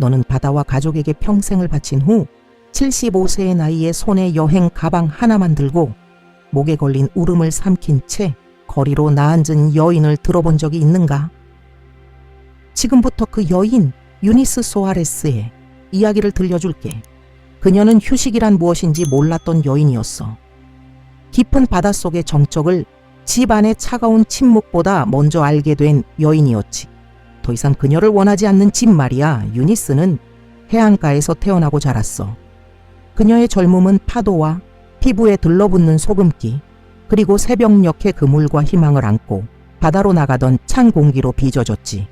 너는 바다와 가족에게 평생을 바친 후 75세의 나이에 손에 여행 가방 하나만 들고 목에 걸린 울음을 삼킨 채 거리로 나앉은 여인을 들어본 적이 있는가? 지금부터 그 여인 유니스 소아레스의 이야기를 들려줄게. 그녀는 휴식이란 무엇인지 몰랐던 여인이었어. 깊은 바닷속의 정적을 집 안의 차가운 침묵보다 먼저 알게 된 여인이었지. 더 이상 그녀를 원하지 않는 집 말이야. 유니스는 해안가에서 태어나고 자랐어. 그녀의 젊음은 파도와 피부에 들러붙는 소금기, 그리고 새벽녘의 그물과 희망을 안고 바다로 나가던 찬 공기로 빚어졌지.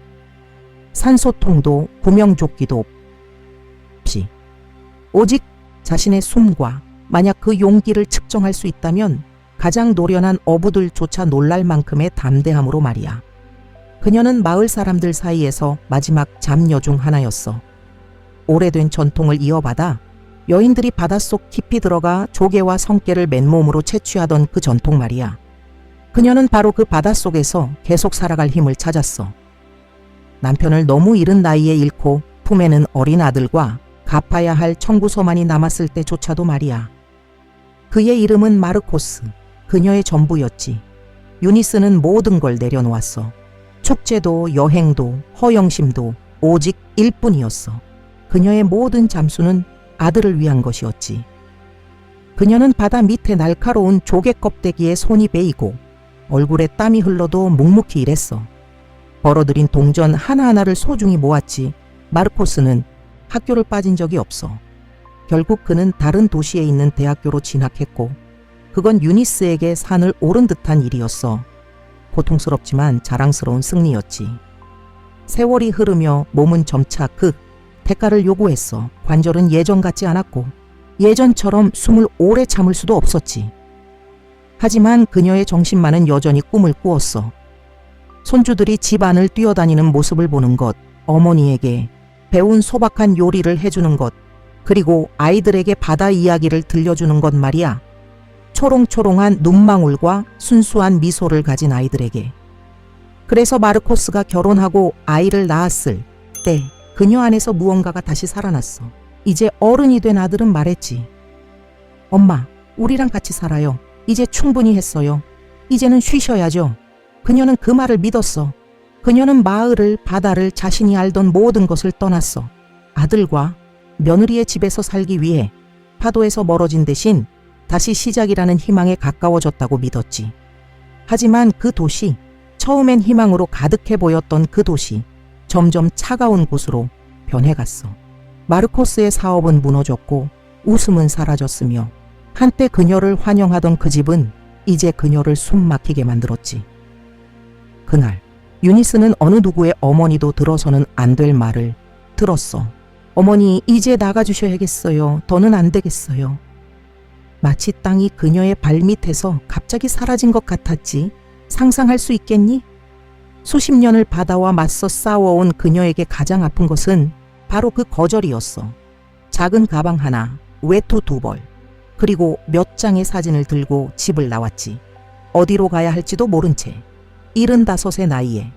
산소통도 구명조끼도 없이 오직 자신의 숨과 만약 그 용기를 측정할 수 있다면 가장 노련한 어부들조차 놀랄 만큼의 담대함으로 말이야. 그녀는 마을 사람들 사이에서 마지막 잡녀 중 하나였어. 오래된 전통을 이어받아 여인들이 바닷속 깊이 들어가 조개와 성게를 맨몸으로 채취하던 그 전통 말이야. 그녀는 바로 그 바닷속에서 계속 살아갈 힘을 찾았어. 남편을 너무 이른 나이에 잃고 품에는 어린 아들과 갚아야 할 청구서만이 남았을 때조차도 말이야. 그의 이름은 마르코스, 그녀의 전부였지. 유니스는 모든 걸 내려놓았어. 축제도 여행도 허영심도 오직 일뿐이었어. 그녀의 모든 잠수는 아들을 위한 것이었지. 그녀는 바다 밑에 날카로운 조개 껍데기에 손이 베이고 얼굴에 땀이 흘러도 묵묵히 일했어. 벌어들인 동전 하나하나를 소중히 모았지. 마르코스는 학교를 빠진 적이 없어. 결국 그는 다른 도시에 있는 대학교로 진학했고, 그건 유니스에게 산을 오른 듯한 일이었어. 고통스럽지만 자랑스러운 승리였지. 세월이 흐르며 몸은 점차 그 대가를 요구했어. 관절은 예전 같지 않았고, 예전처럼 숨을 오래 참을 수도 없었지. 하지만 그녀의 정신만은 여전히 꿈을 꾸었어. 손주들이 집안을 뛰어다니는 모습을 보는 것, 어머니에게 배운 소박한 요리를 해주는 것, 그리고 아이들에게 바다 이야기를 들려주는 것 말이야. 초롱초롱한 눈망울과 순수한 미소를 가진 아이들에게. 그래서 마르코스가 결혼하고 아이를 낳았을 때 그녀 안에서 무언가가 다시 살아났어. 이제 어른이 된 아들은 말했지. 엄마, 우리랑 같이 살아요. 이제 충분히 했어요. 이제는 쉬셔야죠. 그녀는 그 말을 믿었어. 그녀는 마을을, 바다를 자신이 알던 모든 것을 떠났어. 아들과 며느리의 집에서 살기 위해 파도에서 멀어진 대신 다시 시작이라는 희망에 가까워졌다고 믿었지. 하지만 그 도시, 처음엔 희망으로 가득해 보였던 그 도시, 점점 차가운 곳으로 변해갔어. 마르코스의 사업은 무너졌고 웃음은 사라졌으며 한때 그녀를 환영하던 그 집은 이제 그녀를 숨막히게 만들었지. 그날 유니스는 어느 누구의 어머니도 들어서는 안 될 말을 들었어. 어머니 이제 나가주셔야겠어요. 더는 안 되겠어요. 마치 땅이 그녀의 발밑에서 갑자기 사라진 것 같았지. 상상할 수 있겠니? 수십 년을 바다와 맞서 싸워온 그녀에게 가장 아픈 것은 바로 그 거절이었어. 작은 가방 하나, 외투 두 벌, 그리고 몇 장의 사진을 들고 집을 나왔지. 어디로 가야 할지도 모른 채. 일흔다섯의 나이에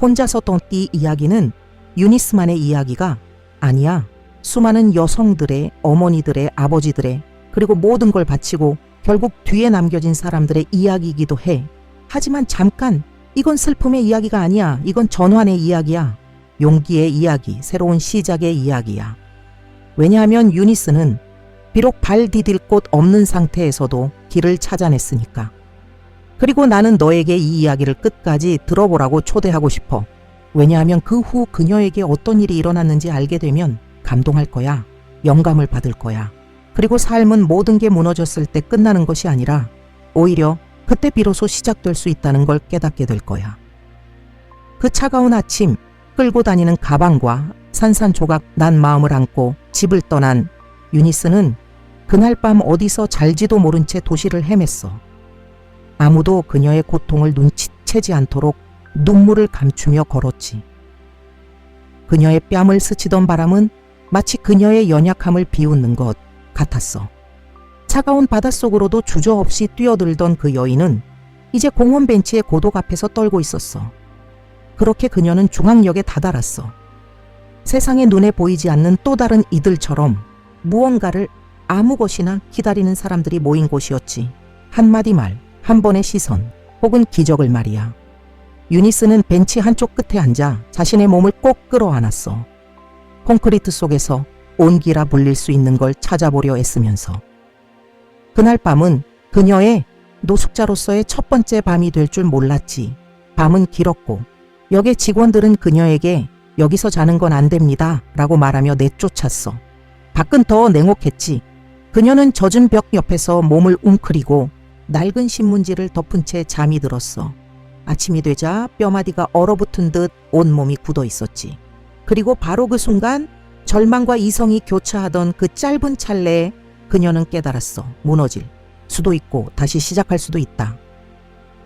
혼자서 떴이 이야기는 유니스만의 이야기가 아니야. 수많은 여성들의, 어머니들의, 아버지들의, 그리고 모든 걸 바치고 결국 뒤에 남겨진 사람들의 이야기이기도 해. 하지만 잠깐, 이건 슬픔의 이야기가 아니야. 이건 전환의 이야기야. 용기의 이야기, 새로운 시작의 이야기야. 왜냐하면 유니스는 비록 발 디딜 곳 없는 상태에서도 길을 찾아냈으니까. 그리고 나는 너에게 이 이야기를 끝까지 들어보라고 초대하고 싶어. 왜냐하면 그 후 그녀에게 어떤 일이 일어났는지 알게 되면 감동할 거야. 영감을 받을 거야. 그리고 삶은 모든 게 무너졌을 때 끝나는 것이 아니라 오히려 그때 비로소 시작될 수 있다는 걸 깨닫게 될 거야. 그 차가운 아침 끌고 다니는 가방과 산산조각 난 마음을 안고 집을 떠난 유니스는 그날 밤 어디서 잘지도 모른 채 도시를 헤맸어. 아무도 그녀의 고통을 눈치채지 않도록 눈물을 감추며 걸었지. 그녀의 뺨을 스치던 바람은 마치 그녀의 연약함을 비웃는 것 같았어. 차가운 바닷속으로도 주저없이 뛰어들던 그 여인은 이제 공원 벤치의 고독 앞에서 떨고 있었어. 그렇게 그녀는 중앙역에 다다랐어. 세상의 눈에 보이지 않는 또 다른 이들처럼 무언가를 아무 것이나 기다리는 사람들이 모인 곳이었지. 한마디 말, 한 번의 시선, 혹은 기적을 말이야. 유니스는 벤치 한쪽 끝에 앉아 자신의 몸을 꼭 끌어안았어. 콘크리트 속에서 온기라 불릴 수 있는 걸 찾아보려 애쓰면서. 그날 밤은 그녀의 노숙자로서의 첫 번째 밤이 될 줄 몰랐지. 밤은 길었고 역의 직원들은 그녀에게 여기서 자는 건 안 됩니다. 라고 말하며 내쫓았어. 밖은 더 냉혹했지. 그녀는 젖은 벽 옆에서 몸을 웅크리고 낡은 신문지를 덮은 채 잠이 들었어. 아침이 되자 뼈마디가 얼어붙은 듯 온몸이 굳어 있었지. 그리고 바로 그 순간 절망과 이성이 교차하던 그 짧은 찰내에 그녀는 깨달았어. 무너질 수도 있고 다시 시작할 수도 있다.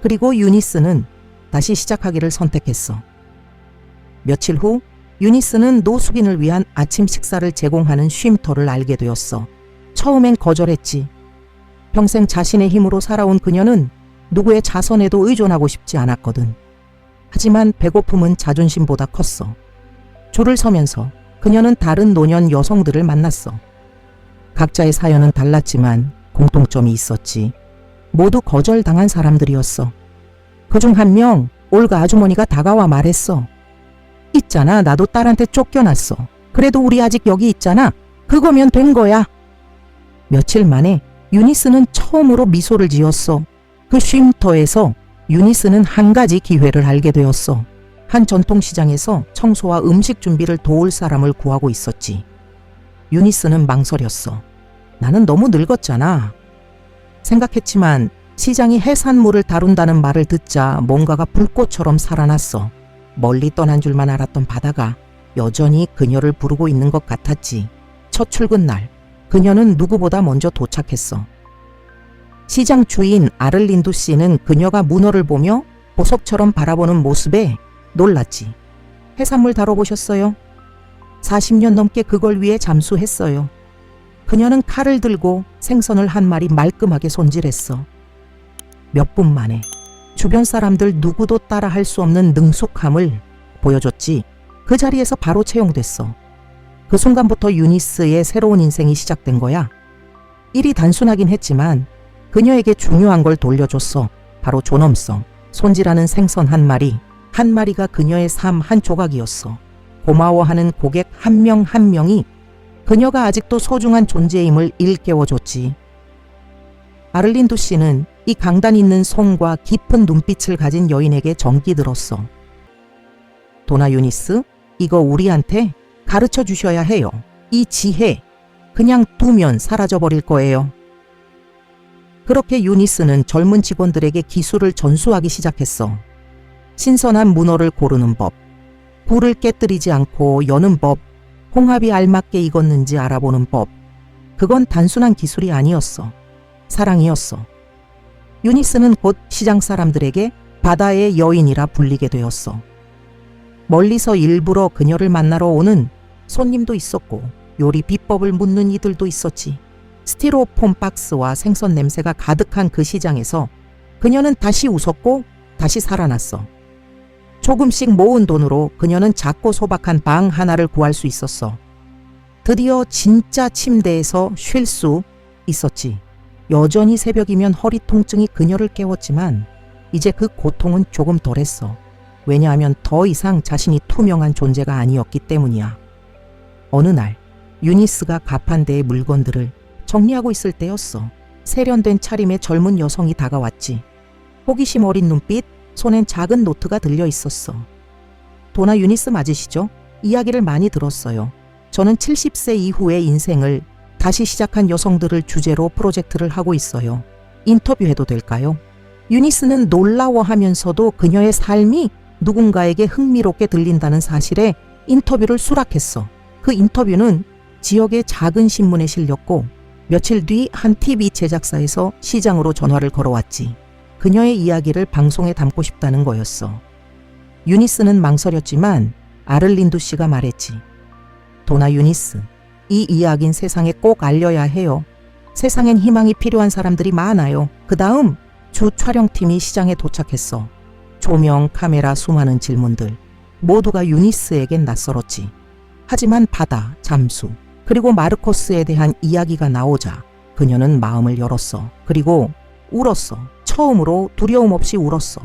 그리고 유니스는 다시 시작하기를 선택했어. 며칠 후 유니스는 노숙인을 위한 아침 식사를 제공하는 쉼터를 알게 되었어. 처음엔 거절했지. 평생 자신의 힘으로 살아온 그녀는 누구의 자선에도 의존하고 싶지 않았거든. 하지만 배고픔은 자존심보다 컸어. 줄을 서면서 그녀는 다른 노년 여성들을 만났어. 각자의 사연은 달랐지만 공통점이 있었지. 모두 거절당한 사람들이었어. 그중 한 명, 올가 아주머니가 다가와 말했어. 있잖아, 나도 딸한테 쫓겨났어. 그래도 우리 아직 여기 있잖아. 그거면 된 거야. 며칠 만에 유니스는 처음으로 미소를 지었어. 그 쉼터에서 유니스는 한 가지 기회를 알게 되었어. 한 전통시장에서 청소와 음식 준비를 도울 사람을 구하고 있었지. 유니스는 망설였어. 나는 너무 늙었잖아. 생각했지만 시장이 해산물을 다룬다는 말을 듣자 뭔가가 불꽃처럼 살아났어. 멀리 떠난 줄만 알았던 바다가 여전히 그녀를 부르고 있는 것 같았지. 첫 출근 날, 그녀는 누구보다 먼저 도착했어. 시장 주인 아를린도 씨는 그녀가 문어를 보며 보석처럼 바라보는 모습에 놀랐지. 해산물 다뤄보셨어요? 40년 넘게 그걸 위해 잠수했어요. 그녀는 칼을 들고 생선을 한 마리 말끔하게 손질했어. 몇 분 만에 주변 사람들 누구도 따라 할 수 없는 능숙함을 보여줬지. 그 자리에서 바로 채용됐어. 그 순간부터 유니스의 새로운 인생이 시작된 거야. 일이 단순하긴 했지만 그녀에게 중요한 걸 돌려줬어. 바로 존엄성. 손질하는 생선 한 마리, 한 마리가 그녀의 삶 한 조각이었어. 고마워하는 고객 한명한 명이 그녀가 아직도 소중한 존재임을 일깨워줬지. 아를린도 씨는 이 강단 있는 손과 깊은 눈빛을 가진 여인에게 정기 들었어. 도나 유니스, 이거 우리한테 가르쳐 주셔야 해요. 이 지혜, 그냥 두면 사라져 버릴 거예요. 그렇게 유니스는 젊은 직원들에게 기술을 전수하기 시작했어. 신선한 문어를 고르는 법, 불을 깨뜨리지 않고 여는 법, 홍합이 알맞게 익었는지 알아보는 법. 그건 단순한 기술이 아니었어. 사랑이었어. 유니스는 곧 시장 사람들에게 바다의 여인이라 불리게 되었어. 멀리서 일부러 그녀를 만나러 오는 손님도 있었고 요리 비법을 묻는 이들도 있었지. 스티로폼 박스와 생선 냄새가 가득한 그 시장에서 그녀는 다시 웃었고 다시 살아났어. 조금씩 모은 돈으로 그녀는 작고 소박한 방 하나를 구할 수 있었어. 드디어 진짜 침대에서 쉴 수 있었지. 여전히 새벽이면 허리 통증이 그녀를 깨웠지만 이제 그 고통은 조금 덜했어. 왜냐하면 더 이상 자신이 투명한 존재가 아니었기 때문이야. 어느 날 유니스가 가판대의 물건들을 정리하고 있을 때였어. 세련된 차림의 젊은 여성이 다가왔지. 호기심 어린 눈빛, 손엔 작은 노트가 들려 있었어. 도나 유니스 맞으시죠? 이야기를 많이 들었어요. 저는 70세 이후의 인생을 다시 시작한 여성들을 주제로 프로젝트를 하고 있어요. 인터뷰해도 될까요? 유니스는 놀라워하면서도 그녀의 삶이 누군가에게 흥미롭게 들린다는 사실에 인터뷰를 수락했어. 그 인터뷰는 지역의 작은 신문에 실렸고 며칠 뒤 한 TV 제작사에서 시장으로 전화를 걸어왔지. 그녀의 이야기를 방송에 담고 싶다는 거였어. 유니스는 망설였지만 아를린두 씨가 말했지. 도나 유니스, 이 이야기는 세상에 꼭 알려야 해요. 세상엔 희망이 필요한 사람들이 많아요. 그 다음 주 촬영팀이 시장에 도착했어. 조명, 카메라, 수많은 질문들. 모두가 유니스에겐 낯설었지. 하지만 바다, 잠수, 그리고 마르코스에 대한 이야기가 나오자 그녀는 마음을 열었어. 그리고 울었어. 처음으로 두려움 없이 울었어.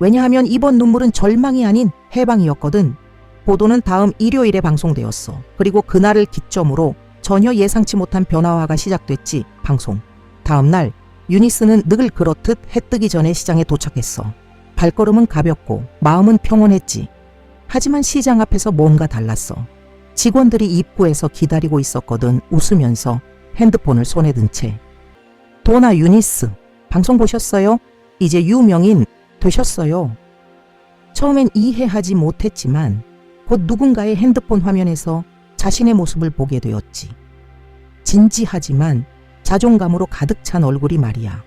왜냐하면 이번 눈물은 절망이 아닌 해방이었거든. 보도는 다음 일요일에 방송되었어. 그리고 그날을 기점으로 전혀 예상치 못한 변화화가 시작됐지. 방송. 다음 날 유니스는 늘 그렇듯 해 뜨기 전에 시장에 도착했어. 발걸음은 가볍고 마음은 평온했지. 하지만 시장 앞에서 뭔가 달랐어. 직원들이 입구에서 기다리고 있었거든 웃으면서 핸드폰을 손에 든 채. 도나 유니스, 방송 보셨어요? 이제 유명인 되셨어요. 처음엔 이해하지 못했지만 곧 누군가의 핸드폰 화면에서 자신의 모습을 보게 되었지. 진지하지만 자존감으로 가득 찬 얼굴이 말이야.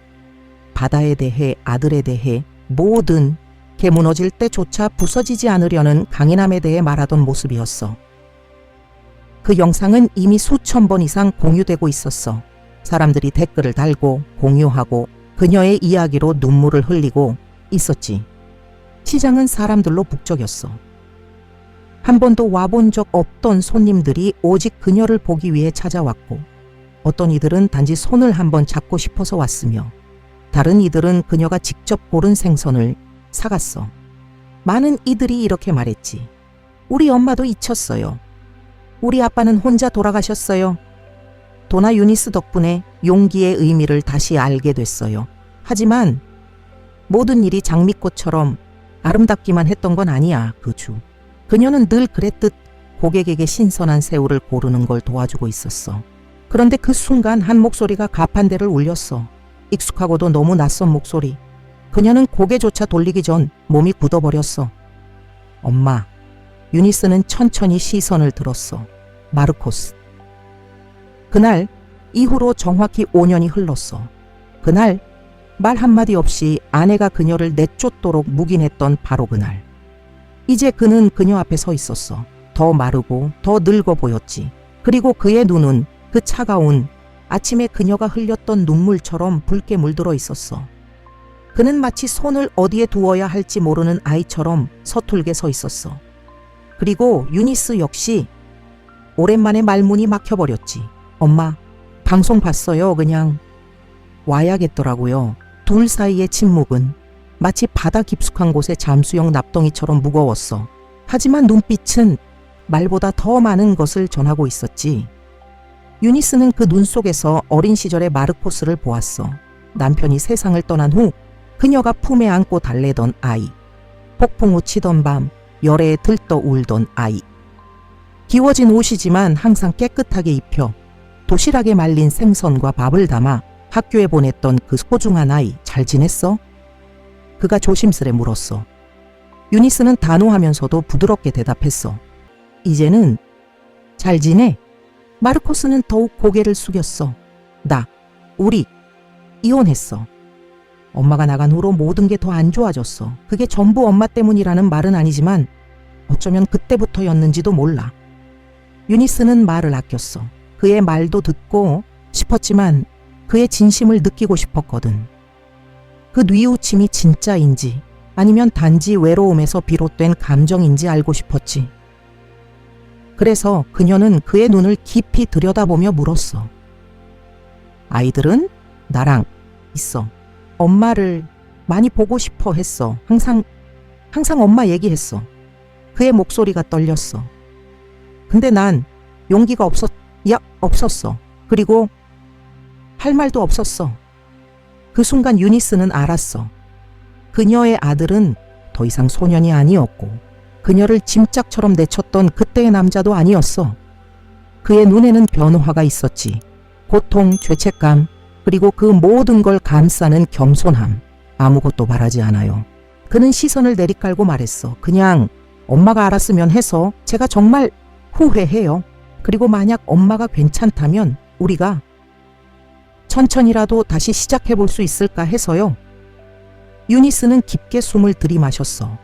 바다에 대해 아들에 대해 모든 개 무너질 때조차 부서지지 않으려는 강인함에 대해 말하던 모습이었어. 그 영상은 이미 수천 번 이상 공유되고 있었어. 사람들이 댓글을 달고 공유하고 그녀의 이야기로 눈물을 흘리고 있었지. 시장은 사람들로 북적였어. 한 번도 와본 적 없던 손님들이 오직 그녀를 보기 위해 찾아왔고, 어떤 이들은 단지 손을 한번 잡고 싶어서 왔으며, 다른 이들은 그녀가 직접 고른 생선을 사갔어. 많은 이들이 이렇게 말했지. 우리 엄마도 잊혔어요. 우리 아빠는 혼자 돌아가셨어요. 도나 유니스 덕분에 용기의 의미를 다시 알게 됐어요. 하지만 모든 일이 장미꽃처럼 아름답기만 했던 건 아니야, 그 주. 그녀는 늘 그랬듯 고객에게 신선한 새우를 고르는 걸 도와주고 있었어. 그런데 그 순간 한 목소리가 가판대를 울렸어. 익숙하고도 너무 낯선 목소리. 그녀는 고개조차 돌리기 전 몸이 굳어버렸어. 엄마. 유니스는 천천히 시선을 들었어. 마르코스. 그날 이후로 정확히 5년이 흘렀어. 그날 말 한마디 없이 아내가 그녀를 내쫓도록 묵인했던 바로 그날. 이제 그는 그녀 앞에 서 있었어. 더 마르고 더 늙어 보였지. 그리고 그의 눈은 그 차가운 아침에 그녀가 흘렸던 눈물처럼 붉게 물들어 있었어. 그는 마치 손을 어디에 두어야 할지 모르는 아이처럼 서툴게 서 있었어. 그리고 유니스 역시 오랜만에 말문이 막혀버렸지. 엄마, 방송 봤어요, 그냥. 와야겠더라고요. 둘 사이의 침묵은 마치 바다 깊숙한 곳의 잠수용 납덩이처럼 무거웠어. 하지만 눈빛은 말보다 더 많은 것을 전하고 있었지. 유니스는 그 눈 속에서 어린 시절의 마르코스를 보았어. 남편이 세상을 떠난 후 그녀가 품에 안고 달래던 아이. 폭풍 우 치던 밤 열애에 들떠 울던 아이. 기워진 옷이지만 항상 깨끗하게 입혀 도시락에 말린 생선과 밥을 담아 학교에 보냈던 그 소중한 아이 잘 지냈어? 그가 조심스레 물었어. 유니스는 단호하면서도 부드럽게 대답했어. 이제는 잘 지내? 마르코스는 더욱 고개를 숙였어. 나, 우리, 이혼했어. 엄마가 나간 후로 모든 게 더 안 좋아졌어. 그게 전부 엄마 때문이라는 말은 아니지만 어쩌면 그때부터였는지도 몰라. 유니스는 말을 아꼈어. 그의 말도 듣고 싶었지만 그의 진심을 느끼고 싶었거든. 그 뉘우침이 진짜인지 아니면 단지 외로움에서 비롯된 감정인지 알고 싶었지. 그래서 그녀는 그의 눈을 깊이 들여다보며 물었어. 아이들은 나랑 있어. 엄마를 많이 보고 싶어 했어. 항상, 항상 엄마 얘기했어. 그의 목소리가 떨렸어. 근데 난 용기가 없었, 야, 없었어. 그리고 할 말도 없었어. 그 순간 유니스는 알았어. 그녀의 아들은 더 이상 소년이 아니었고, 그녀를 짐짝처럼 내쳤던 그때의 남자도 아니었어. 그의 눈에는 변화가 있었지. 고통, 죄책감, 그리고 그 모든 걸 감싸는 겸손함. 아무것도 바라지 않아요. 그는 시선을 내리깔고 말했어. 그냥 엄마가 알았으면 해서 제가 정말 후회해요. 그리고 만약 엄마가 괜찮다면 우리가 천천히라도 다시 시작해 볼 수 있을까 해서요. 유니스는 깊게 숨을 들이마셨어.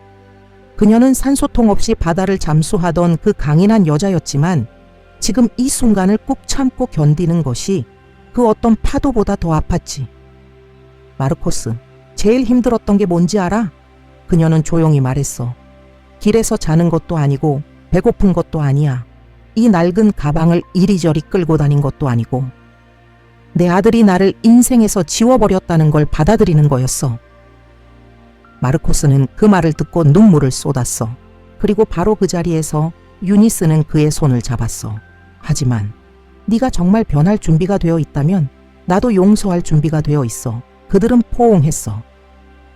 그녀는 산소통 없이 바다를 잠수하던 그 강인한 여자였지만 지금 이 순간을 꾹 참고 견디는 것이 그 어떤 파도보다 더 아팠지. 마르코스, 제일 힘들었던 게 뭔지 알아? 그녀는 조용히 말했어. 길에서 자는 것도 아니고 배고픈 것도 아니야. 이 낡은 가방을 이리저리 끌고 다닌 것도 아니고 내 아들이 나를 인생에서 지워버렸다는 걸 받아들이는 거였어. 마르코스는 그 말을 듣고 눈물을 쏟았어. 그리고 바로 그 자리에서 유니스는 그의 손을 잡았어. 하지만 네가 정말 변할 준비가 되어 있다면 나도 용서할 준비가 되어 있어. 그들은 포옹했어.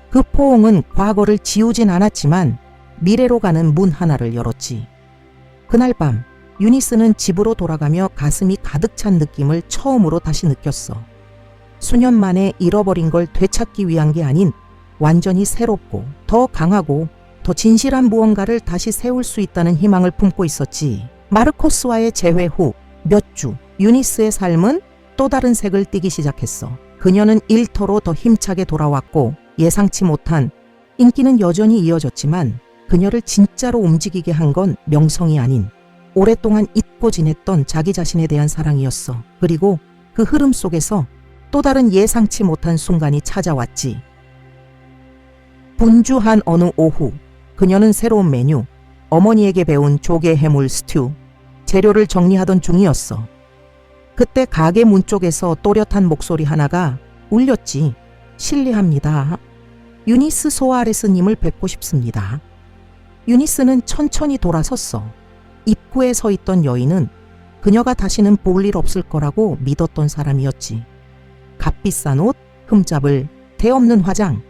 그 포옹은 과거를 지우진 않았지만 미래로 가는 문 하나를 열었지. 그날 밤 유니스는 집으로 돌아가며 가슴이 가득 찬 느낌을 처음으로 다시 느꼈어. 수년 만에 잃어버린 걸 되찾기 위한 게 아닌 완전히 새롭고 더 강하고 더 진실한 무언가를 다시 세울 수 있다는 희망을 품고 있었지. 마르코스와의 재회 후 몇 주, 유니스의 삶은 또 다른 색을 띠기 시작했어. 그녀는 일터로 더 힘차게 돌아왔고 예상치 못한 인기는 여전히 이어졌지만 그녀를 진짜로 움직이게 한 건 명성이 아닌 오랫동안 잊고 지냈던 자기 자신에 대한 사랑이었어. 그리고 그 흐름 속에서 또 다른 예상치 못한 순간이 찾아왔지. 분주한 어느 오후, 그녀는 새로운 메뉴, 어머니에게 배운 조개 해물 스튜, 재료를 정리하던 중이었어. 그때 가게 문 쪽에서 또렷한 목소리 하나가 울렸지. 실례합니다. 유니스 소아레스님을 뵙고 싶습니다. 유니스는 천천히 돌아섰어. 입구에 서 있던 여인은 그녀가 다시는 볼 일 없을 거라고 믿었던 사람이었지. 값비싼 옷, 흠잡을, 대없는 화장.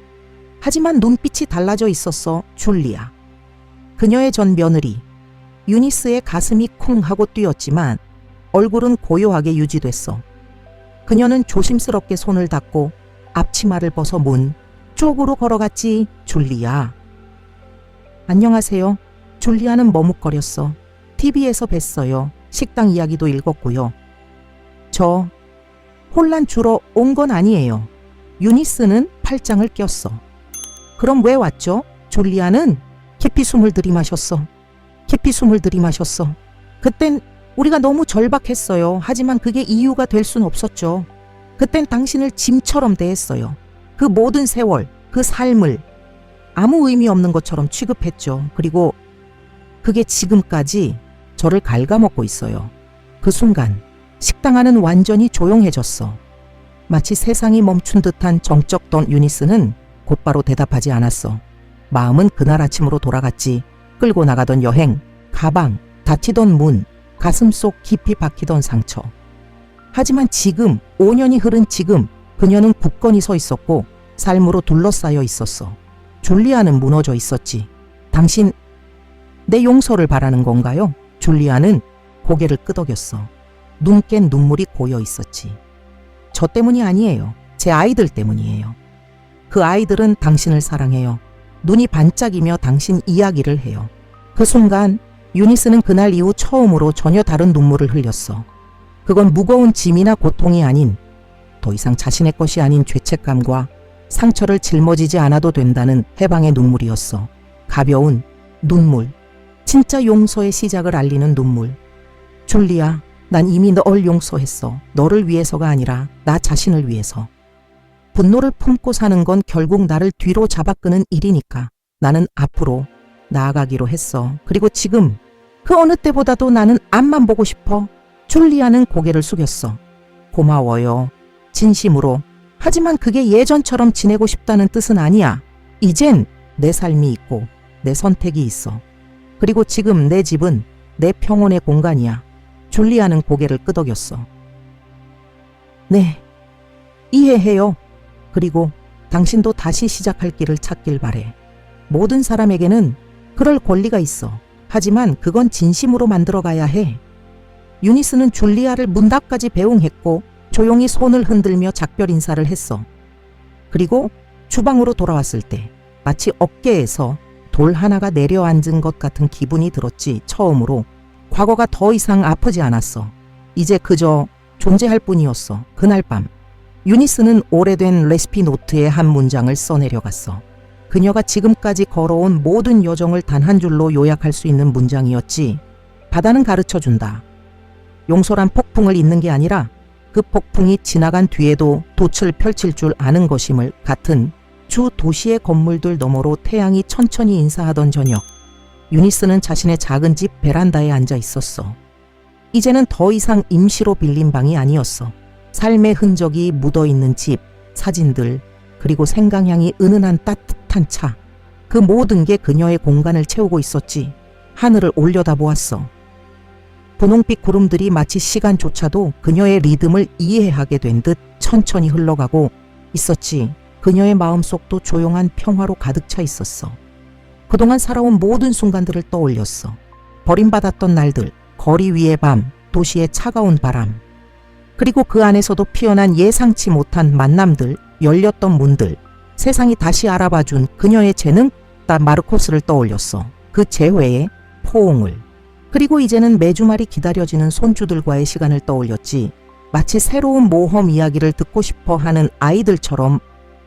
하지만 눈빛이 달라져 있었어, 줄리아. 그녀의 전 며느리, 유니스의 가슴이 쿵 하고 뛰었지만 얼굴은 고요하게 유지됐어. 그녀는 조심스럽게 손을 닫고 앞치마를 벗어 문 쪽으로 걸어갔지, 줄리아. 안녕하세요. 줄리아는 머뭇거렸어. TV에서 뵀어요. 식당 이야기도 읽었고요. 저 혼란 주러 온 건 아니에요. 유니스는 팔짱을 꼈어. 그럼 왜 왔죠? 줄리아는 깊이 숨을 들이마셨어. 깊이 숨을 들이마셨어. 그땐 우리가 너무 절박했어요. 하지만 그게 이유가 될 순 없었죠. 그땐 당신을 짐처럼 대했어요. 그 모든 세월, 그 삶을 아무 의미 없는 것처럼 취급했죠. 그리고 그게 지금까지 저를 갉아먹고 있어요. 그 순간 식당 안은 완전히 조용해졌어. 마치 세상이 멈춘 듯한 정적 던 유니스는 곧바로 대답하지 않았어. 마음은 그날 아침으로 돌아갔지. 끌고 나가던 여행, 가방, 닫히던 문, 가슴 속 깊이 박히던 상처. 하지만 지금, 5년이 흐른 지금, 그녀는 굳건히 서 있었고, 삶으로 둘러싸여 있었어. 줄리아는 무너져 있었지. 당신, 내 용서를 바라는 건가요? 줄리아는 고개를 끄덕였어. 눈 깬 눈물이 고여 있었지. 저 때문이 아니에요. 제 아이들 때문이에요. 그 아이들은 당신을 사랑해요. 눈이 반짝이며 당신 이야기를 해요. 그 순간 유니스는 그날 이후 처음으로 전혀 다른 눈물을 흘렸어. 그건 무거운 짐이나 고통이 아닌 더 이상 자신의 것이 아닌 죄책감과 상처를 짊어지지 않아도 된다는 해방의 눈물이었어. 가벼운 눈물. 진짜 용서의 시작을 알리는 눈물. 줄리아, 난 이미 널 용서했어. 너를 위해서가 아니라 나 자신을 위해서. 분노를 품고 사는 건 결국 나를 뒤로 잡아끄는 일이니까 나는 앞으로 나아가기로 했어. 그리고 지금 그 어느 때보다도 나는 앞만 보고 싶어. 줄리아는 고개를 숙였어. 고마워요. 진심으로. 하지만 그게 예전처럼 지내고 싶다는 뜻은 아니야. 이젠 내 삶이 있고 내 선택이 있어. 그리고 지금 내 집은 내 평온의 공간이야. 줄리아는 고개를 끄덕였어. 네, 이해해요. 그리고 당신도 다시 시작할 길을 찾길 바래. 모든 사람에게는 그럴 권리가 있어. 하지만 그건 진심으로 만들어가야 해. 유니스는 줄리아를 문답까지 배웅했고 조용히 손을 흔들며 작별 인사를 했어. 그리고 주방으로 돌아왔을 때 마치 어깨에서 돌 하나가 내려앉은 것 같은 기분이 들었지 처음으로 과거가 더 이상 아프지 않았어. 이제 그저 존재할 뿐이었어. 그날 밤 유니스는 오래된 레시피 노트에 한 문장을 써내려갔어. 그녀가 지금까지 걸어온 모든 여정을 단 한 줄로 요약할 수 있는 문장이었지. 바다는 가르쳐 준다. 용서란 폭풍을 잇는 게 아니라 그 폭풍이 지나간 뒤에도 돛을 펼칠 줄 아는 것임을 같은 주 도시의 건물들 너머로 태양이 천천히 인사하던 저녁. 유니스는 자신의 작은 집 베란다에 앉아 있었어. 이제는 더 이상 임시로 빌린 방이 아니었어. 삶의 흔적이 묻어 있는 집, 사진들, 그리고 생강향이 은은한 따뜻한 차. 그 모든 게 그녀의 공간을 채우고 있었지. 하늘을 올려다 보았어. 분홍빛 구름들이 마치 시간조차도 그녀의 리듬을 이해하게 된 듯 천천히 흘러가고 있었지. 그녀의 마음속도 조용한 평화로 가득 차 있었어. 그동안 살아온 모든 순간들을 떠올렸어. 버림받았던 날들, 거리 위의 밤, 도시의 차가운 바람. 그리고 그 안에서도 피어난 예상치 못한 만남들, 열렸던 문들, 세상이 다시 알아봐준 그녀의 재능, 따 마르코스를 떠올렸어. 그 재회의 포옹을. 그리고 이제는 매주 말이 기다려지는 손주들과의 시간을 떠올렸지. 마치 새로운 모험 이야기를 듣고 싶어 하는 아이들처럼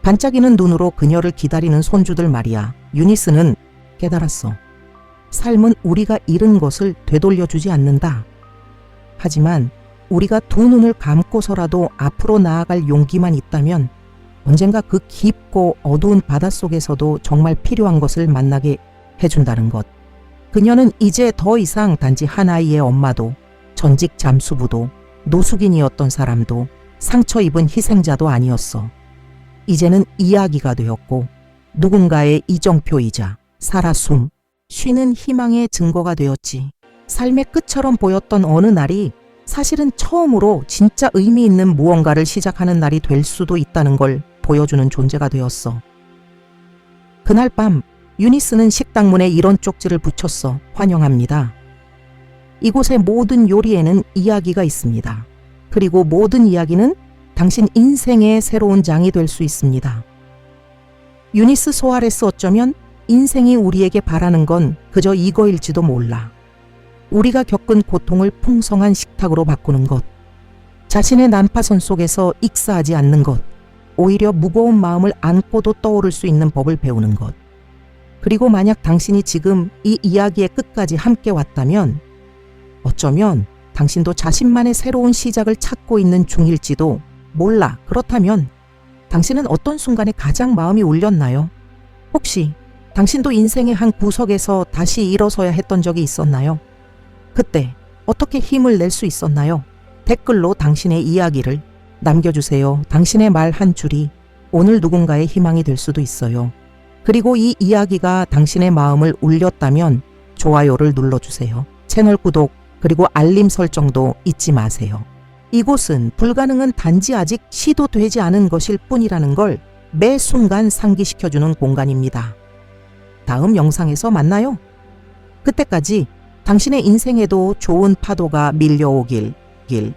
반짝이는 눈으로 그녀를 기다리는 손주들 말이야. 유니스는 깨달았어. 삶은 우리가 잃은 것을 되돌려주지 않는다. 하지만 우리가 두 눈을 감고서라도 앞으로 나아갈 용기만 있다면 언젠가 그 깊고 어두운 바닷속에서도 정말 필요한 것을 만나게 해준다는 것. 그녀는 이제 더 이상 단지 한 아이의 엄마도 전직 잠수부도 노숙인이었던 사람도 상처 입은 희생자도 아니었어. 이제는 이야기가 되었고 누군가의 이정표이자 살아 숨, 쉬는 희망의 증거가 되었지. 삶의 끝처럼 보였던 어느 날이 사실은 처음으로 진짜 의미 있는 무언가를 시작하는 날이 될 수도 있다는 걸 보여주는 존재가 되었어. 그날 밤 유니스는 식당 문에 이런 쪽지를 붙였어. 환영합니다. 이곳의 모든 요리에는 이야기가 있습니다. 그리고 모든 이야기는 당신 인생의 새로운 장이 될 수 있습니다. 유니스 소아레스 어쩌면 인생이 우리에게 바라는 건 그저 이거일지도 몰라. 우리가 겪은 고통을 풍성한 식탁으로 바꾸는 것. 자신의 난파선 속에서 익사하지 않는 것. 오히려 무거운 마음을 안고도 떠오를 수 있는 법을 배우는 것. 그리고 만약 당신이 지금 이 이야기의 끝까지 함께 왔다면 어쩌면 당신도 자신만의 새로운 시작을 찾고 있는 중일지도 몰라. 그렇다면 당신은 어떤 순간에 가장 마음이 울렸나요? 혹시 당신도 인생의 한 구석에서 다시 일어서야 했던 적이 있었나요? 그때 어떻게 힘을 낼 수 있었나요? 댓글로 당신의 이야기를 남겨주세요. 당신의 말 한 줄이 오늘 누군가의 희망이 될 수도 있어요. 그리고 이 이야기가 당신의 마음을 울렸다면 좋아요를 눌러주세요. 채널 구독 그리고 알림 설정도 잊지 마세요. 이곳은 불가능은 단지 아직 시도되지 않은 것일 뿐이라는 걸 매 순간 상기시켜주는 공간입니다. 다음 영상에서 만나요. 그때까지 당신의 인생에도 좋은 파도가 밀려오길 길.